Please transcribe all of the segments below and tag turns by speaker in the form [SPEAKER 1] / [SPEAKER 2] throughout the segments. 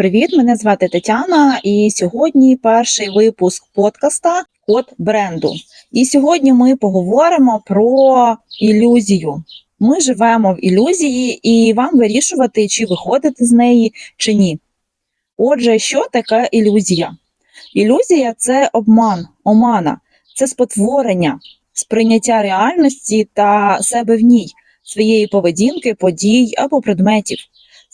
[SPEAKER 1] привіт! Мене звати Тетяна, і сьогодні перший випуск подкаста Код бренду. І сьогодні ми поговоримо про ілюзію. Ми живемо в ілюзії, і вам вирішувати, чи виходити з неї, чи ні. Отже, що таке ілюзія? Ілюзія це обман, омана, це спотворення, сприйняття реальності та себе в ній, своєї поведінки, подій або предметів.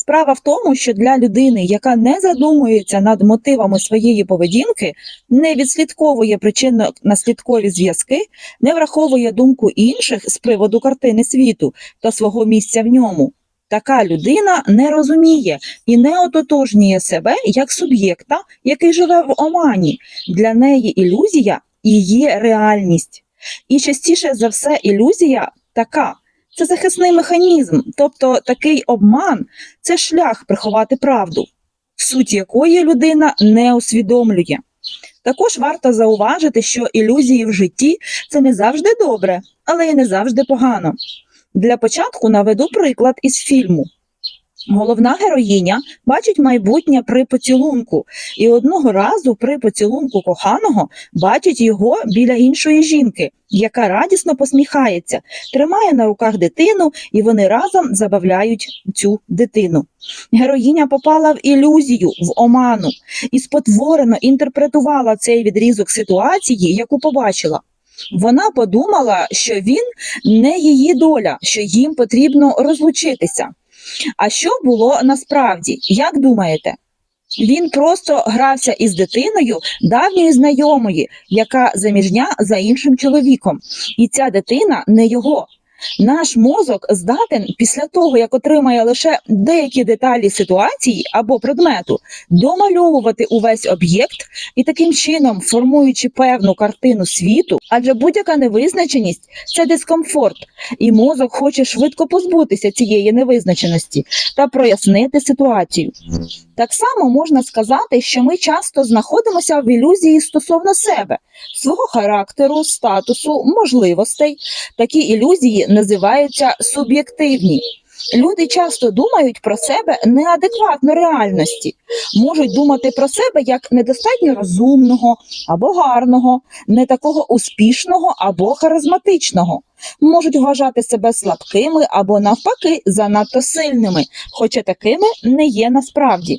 [SPEAKER 1] Справа в тому, що для людини, яка не задумується над мотивами своєї поведінки, не відслідковує причинно-наслідкові зв'язки, не враховує думку інших з приводу картини світу та свого місця в ньому. Така людина не розуміє і не ототожнює себе як суб'єкта, який живе в омані. Для неї ілюзія і є реальність. І частіше за все, ілюзія така. Це захисний механізм, тобто такий обман це шлях приховати правду, суть якої людина не усвідомлює. Також варто зауважити, що ілюзії в житті це не завжди добре, але й не завжди погано. Для початку наведу приклад із фільму. Головна героїня бачить майбутнє при поцілунку, і одного разу при поцілунку коханого бачить його біля іншої жінки, яка радісно посміхається, тримає на руках дитину, і вони разом забавляють цю дитину. Героїня попала в ілюзію, в оману і спотворено інтерпретувала цей відрізок ситуації, яку побачила. Вона подумала, що він не її доля, що їм потрібно розлучитися. А що було насправді? Як думаєте? Він просто грався із дитиною давньої знайомої, яка заміжня за іншим чоловіком, і ця дитина не його. Наш мозок здатен після того, як отримає лише деякі деталі ситуації або предмету, домальовувати увесь об'єкт і таким чином, формуючи певну картину світу, адже будь-яка невизначеність це дискомфорт, і мозок хоче швидко позбутися цієї невизначеності та прояснити ситуацію. Так само можна сказати, що ми часто знаходимося в ілюзії стосовно себе, свого характеру, статусу, можливостей. Такі ілюзії називаються суб'єктивні. Люди часто думають про себе неадекватно реальності, можуть думати про себе як недостатньо розумного або гарного, не такого успішного або харизматичного, можуть вважати себе слабкими або навпаки занадто сильними, хоча такими не є насправді.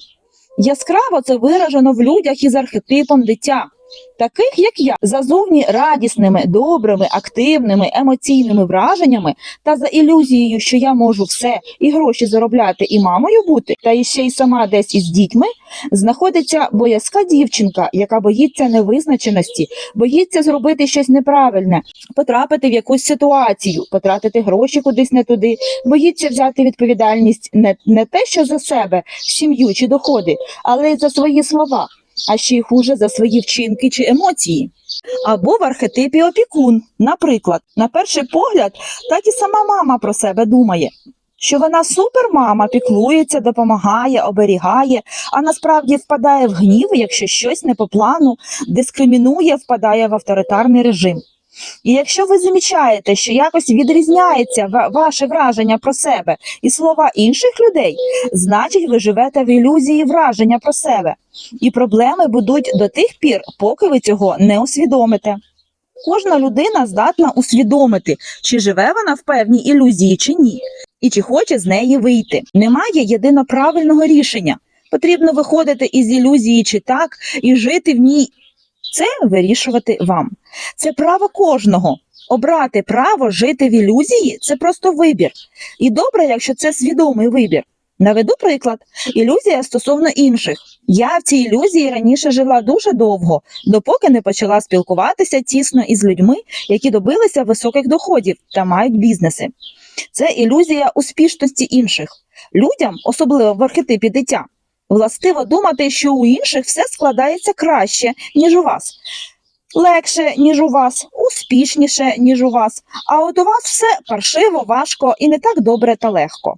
[SPEAKER 1] Яскраво це виражено в людях із архетипом дитя. Таких, як я, за зовні радісними, добрими, активними, емоційними враженнями та за ілюзією, що я можу все і гроші заробляти, і мамою бути, та ще й сама десь із дітьми, знаходиться боязка дівчинка, яка боїться невизначеності, боїться зробити щось неправильне, потрапити в якусь ситуацію, потратити гроші кудись не туди, боїться взяти відповідальність не, не те, що за себе, сім'ю чи доходи, але й за свої слова а ще й хуже за свої вчинки чи емоції. Або в архетипі опікун, наприклад, на перший погляд, так і сама мама про себе думає. Що вона супермама, піклується, допомагає, оберігає, а насправді впадає в гнів, якщо щось не по плану, дискримінує, впадає в авторитарний режим. І якщо ви замічаєте, що якось відрізняється ваше враження про себе і слова інших людей, значить ви живете в ілюзії враження про себе. І проблеми будуть до тих пір, поки ви цього не усвідомите. Кожна людина здатна усвідомити, чи живе вона в певній ілюзії чи ні, і чи хоче з неї вийти. Немає єдино правильного рішення. Потрібно виходити із ілюзії чи так і жити в ній. Це вирішувати вам. Це право кожного. Обрати право жити в ілюзії це просто вибір. І добре, якщо це свідомий вибір. Наведу приклад: ілюзія стосовно інших. Я в цій ілюзії раніше жила дуже довго, допоки не почала спілкуватися тісно із людьми, які добилися високих доходів та мають бізнеси. Це ілюзія успішності інших. Людям, особливо в архетипі дитя, властиво думати, що у інших все складається краще, ніж у вас. Легше, ніж у вас, успішніше, ніж у вас, а от у вас все паршиво, важко і не так добре та легко.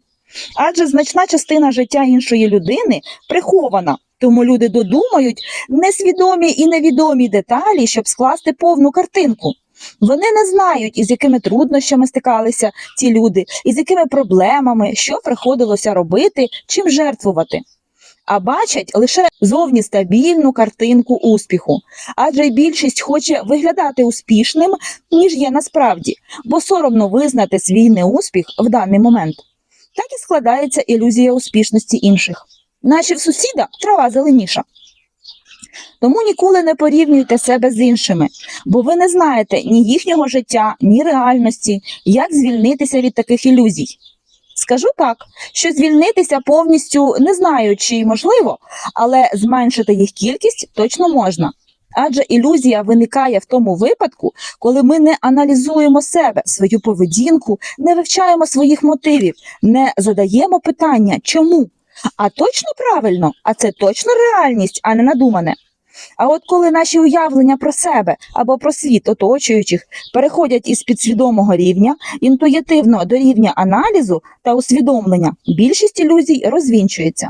[SPEAKER 1] Адже значна частина життя іншої людини прихована, тому люди додумають несвідомі і невідомі деталі, щоб скласти повну картинку. Вони не знають, із якими труднощами стикалися ці люди, із якими проблемами, що приходилося робити, чим жертвувати. А бачать лише зовні стабільну картинку успіху. Адже більшість хоче виглядати успішним, ніж є насправді, бо соромно визнати свій неуспіх в даний момент. Так і складається ілюзія успішності інших, наче в сусіда трава зеленіша. Тому ніколи не порівнюйте себе з іншими, бо ви не знаєте ні їхнього життя, ні реальності, як звільнитися від таких ілюзій. Скажу так, що звільнитися повністю не знаю, чи можливо, але зменшити їх кількість точно можна. Адже ілюзія виникає в тому випадку, коли ми не аналізуємо себе, свою поведінку, не вивчаємо своїх мотивів, не задаємо питання, чому. А точно правильно, а це точно реальність, а не надумане. А от коли наші уявлення про себе або про світ оточуючих переходять із підсвідомого рівня інтуїтивно до рівня аналізу та усвідомлення, більшість ілюзій розвінчується.